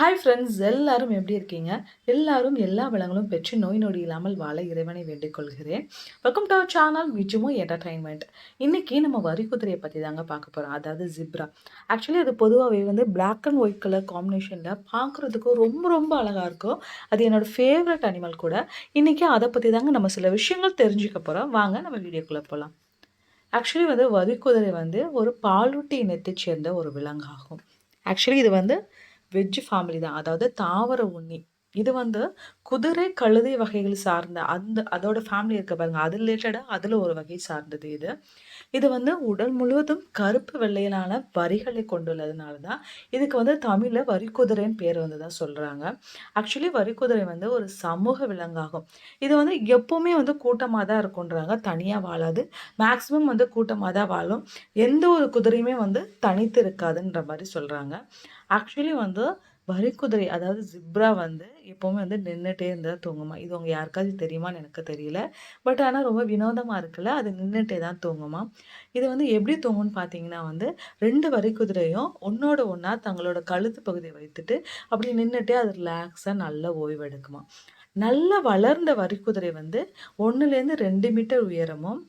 Hi friends எல்லாரும் எப்படி இருக்கீங்க? எல்லாரும் எல்லா வளங்களும் பெற்று நோய் நொடி இல்லாமல் வாழ இறைவனை வேண்டிக் கொள்கிறேன். Welcome to our channel Vijumo entertainment இன்றைக்கி நம்ம வரி குதிரையை பற்றி தாங்க பார்க்க போகிறோம் அதாவது ஜிப்ரா ஆக்சுவலி அது பொதுவாகவே வந்து பிளாக் அண்ட் ஒயிட் கலர் காம்பினேஷனில் பார்க்குறதுக்கு ரொம்ப ரொம்ப அழகாக இருக்கும். அது என்னோடய ஃபேவரட் அனிமல் கூட. இன்றைக்கி அதை பற்றி தாங்க நம்ம சில விஷயங்கள் தெரிஞ்சுக்க போகிறோம் வாங்க நம்ம வீடியோக்குள்ளே போகலாம் ஆக்சுவலி வந்து வரிக்குதிரை வந்து ஒரு பாலூட்டி இனத்தைச் சேர்ந்த ஒரு விலங்காகும். ஆக்சுவலி இது வந்து வெஜ் ஃபேமிலி தான். அதாவது தாவர உண்ணி. இது வந்து குதிரை கழுதை வகைகள் சார்ந்த அந்த அதோட ஃபேமிலி இருக்க பாருங்க. அது ரிலேட்டடாக அதில் ஒரு வகை சார்ந்தது இது. இது வந்து உடல் முழுவதும் கருப்பு வெள்ளையிலான வரிகளை கொண்டுள்ளதுனால தான் இதுக்கு வந்து தமிழில் வரிக்குதிரைன்னு பேர் வந்து தான் சொல்கிறாங்க ஆக்சுவலி வரிக்குதிரை வந்து ஒரு சமூக விலங்காகும். இது வந்து எப்போவுமே வந்து கூட்டமாக தான் இருக்குன்றாங்க தனியாக வாழாது. மேக்ஸிமம் வந்து கூட்டமாக தான் வாழும். எந்த ஒரு குதிரையுமே வந்து தனித்து இருக்காதுன்ற மாதிரி சொல்கிறாங்க ஆக்சுவலி வந்து வரிக்குதிரை அதாவது ஜிப்ரா வந்து எப்போவுமே வந்து நின்றுட்டே இருந்தால் தூங்குமா? இது உங்கள் யாருக்காவது தெரியுமான்னு எனக்கு தெரியல. பட் ஆனால் ரொம்ப வினோதமாக இருக்குல்ல அது நின்றுட்டே தான் தூங்குமா? இது வந்து எப்படி தூங்கும்னு பார்த்தீங்கன்னா வந்து ரெண்டு வரிக்குதிரையும் ஒன்றோட ஒன்றா தங்களோட கழுத்து பகுதியை வைத்துட்டு அப்படி நின்றுட்டே அது ரிலாக்ஸாக நல்லா ஓய்வெடுக்குமா நல்லா நல்ல வளர்ந்த வரிக்குதிரை வந்து ஒன்றுலேருந்து ரெண்டு மீட்டர் உயரமும்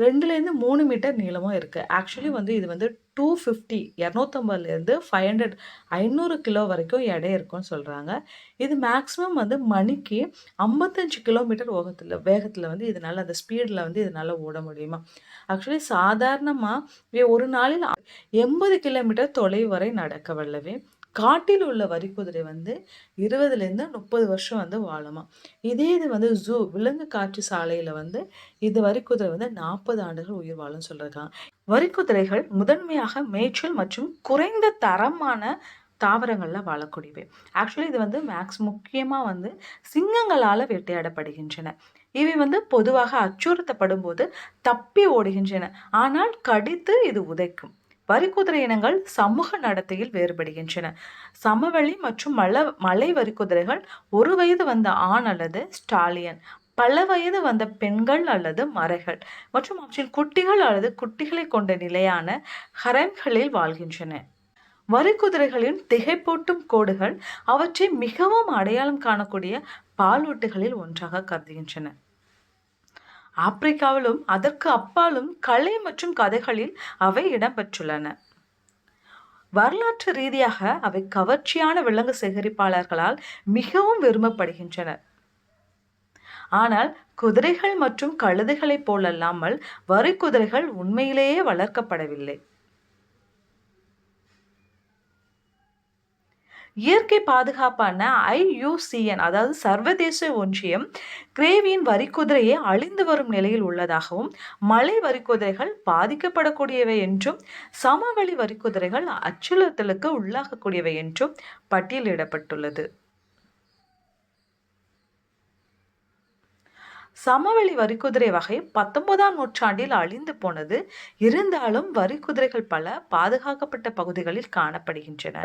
ரெண்டுலேருந்து மூணு மீட்டர் நீளமும் இருக்குது ஆக்சுவலி வந்து இது வந்து டூ ஃபிஃப்டி இரநூத்தம்பதுலேருந்து ஃபைவ் ஹண்ட்ரட் ஐநூறு கிலோ வரைக்கும் எடை இருக்கும்னு சொல்கிறாங்க இது மேக்ஸிமம் வந்து மணிக்கு ஐம்பத்தஞ்சு கிலோமீட்டர் வேகத்தில் வேகத்தில் வந்து இதனால் அந்த ஸ்பீடில் வந்து இதனால் ஓட முடியுமா? ஆக்சுவலி சாதாரணமாக ஒரு நாளில் எண்பது கிலோமீட்டர் தொலைவு வரை நடக்க வல்லவே காட்டில் உள்ள வரிக்குதிரை வந்து இருபதுலேருந்து முப்பது வருஷம் வந்து வாழுமா இதே இது வந்து ஜூ விலங்கு காட்சி சாலையில் வந்து இது வரிக்குதிரை வந்து நாற்பது ஆண்டுகள் உயிர் வாழும்னு சொல்லியிருக்காங்க. வரிக்குதிரைகள் முதன்மையாக மேய்ச்சல் மற்றும் குறைந்த தரமான தாவரங்களில் வாழக்கூடியவை. ஆக்சுவலி இது வந்து மேக்ஸ் முக்கியமாக வந்து சிங்கங்களால் வேட்டையாடப்படுகின்றன. இவை வந்து பொதுவாக அச்சுறுத்தப்படும் போது தப்பி ஓடுகின்றன. ஆனால் கடித்து இது உதைக்கும். வரிக்குதிரை இனங்கள் சமூக நடத்தையில் வேறுபடுகின்றன. சமவெளி மற்றும் மல மலை வரிக்குதிரைகள் ஒரு வயது வந்த ஆண் அல்லது ஸ்டாலியன் பல வயது வந்த பெண்கள் அல்லது மறைகள் மற்றும் அவற்றில் குட்டிகள் அல்லது குட்டிகளை கொண்ட நிலையான ஹரம்களில் வாழ்கின்றன. வரிக்குதிரைகளின் திகைப்பூட்டும் கோடுகள் அவற்றை மிகவும் அடையாளம் காணக்கூடிய பாலூட்டுகளில் ஒன்றாக கருதுகின்றன. ஆப்பிரிக்காவிலும் அதற்கு அப்பாலும் கலை மற்றும் கதைகளில் அவை இடம்பெற்றுள்ளன. வரலாற்று ரீதியாக அவை கவர்ச்சியான விலங்கு சேகரிப்பாளர்களால் மிகவும் விரும்பப்படுகின்றன ஆனால் குதிரைகள் மற்றும் கழுதைகளைப் போலல்லாமல் வரி குதிரைகள் உண்மையிலேயே வளர்க்கப்படவில்லை. இயற்கை பாதுகாப்பான ஐயூசிஎன் அதாவது சர்வதேச ஒன்றியம் கிரேவியின் வரிக்குதிரையே அழிந்து வரும் நிலையில் உள்ளதாகவும் மலை வரிக்குதிரைகள் பாதிக்கப்படக்கூடியவை என்றும் சமவெளி வரிக்குதிரைகள் அச்சுறுத்தலுக்கு உள்ளாகக்கூடியவை என்றும் பட்டியலிடப்பட்டுள்ளது. சமவெளி வரிக்குதிரை வகை பத்தொன்பதாம் நூற்றாண்டில் அழிந்து போனது இருந்தாலும் வரிக்குதிரைகள் பல பாதுகாக்கப்பட்ட பகுதிகளில் காணப்படுகின்றன.